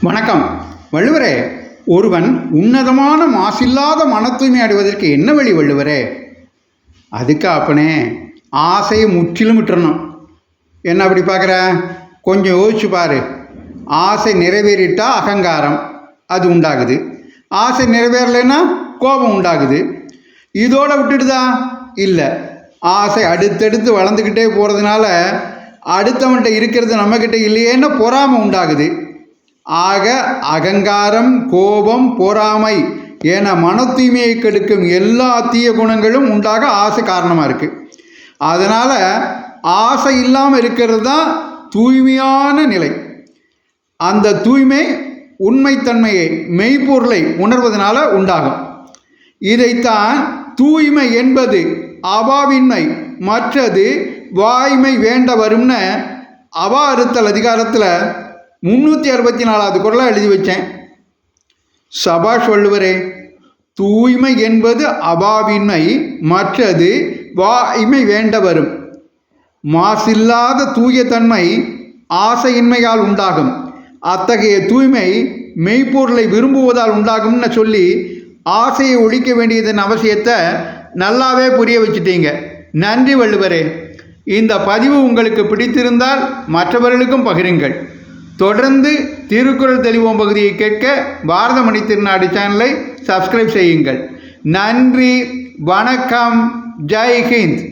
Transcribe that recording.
வணக்கம். வள்ளுவரே ஒருவன் உன்னதமான மாசில்லாத மன தூய்மை அடைவதற்கு என்ன வழி வள்ளுவரே? அதுக்கு அப்பனே ஆசையை முற்றிலும் விட்டுறணும். என்ன அப்படி பார்க்குற? கொஞ்சம் யோசிச்சு பாரு. ஆசை நிறைவேறிட்டா அகங்காரம் அது உண்டாகுது. ஆசை நிறைவேறலைன்னா கோபம் உண்டாகுது. இதோட விட்டுடுதா இல்லை. ஆசை அடுத்தடுத்து வளர்ந்துக்கிட்டே போகிறதுனால அடுத்தவன்கிட்ட இருக்கிறது நம்மக்கிட்ட இல்லையேன்னு பொறாமை உண்டாகுது. ஆக அகங்காரம் கோபம் பொறாமை என மன தூய்மையை கெடுக்கும் எல்லா தீய குணங்களும் உண்டாக ஆசை காரணமாக இருக்குது அதனால் ஆசை இல்லாமல் இருக்கிறது தான் தூய்மையான நிலை. அந்த தூய்மை உண்மைத்தன்மையை மெய்ப்பொருளை உணர்வதனால உண்டாகும். இதைத்தான் தூய்மை என்பது அவாவின்மை மற்றது வாய்மை வேண்ட வரும்னு அவா அறுத்தல் அதிகாரத்தில் முந்நூற்றி அறுபத்தி நாலாவது குரலாக எழுதி வச்சேன். சபாஷ் வள்ளுவரே தூய்மை என்பது அபாவின்மை மற்றது வாய்மை வேண்டவரும். மாசில்லாத தூய தன்மை ஆசையின்மையால் உண்டாகும். அத்தகைய தூய்மை மெய்ப்பொருளை விரும்புவதால் உண்டாகும்னு சொல்லி ஆசையை ஒழிக்க வேண்டியதன் அவசியத்தை நல்லாவே புரிய வச்சுட்டீங்க. நன்றி வள்ளுவரே. இந்த பதிவு உங்களுக்கு பிடித்திருந்தால் மற்றவர்களுக்கும் பகிருங்கள். தொடர்ந்து திருக்குறள் தெளிவோம் பகுதியை கேட்க பாரதமணி திருநாடு சேனலை சப்ஸ்கிரைப் செய்யுங்கள். நன்றி வணக்கம் ஜெய் ஹிந்த்.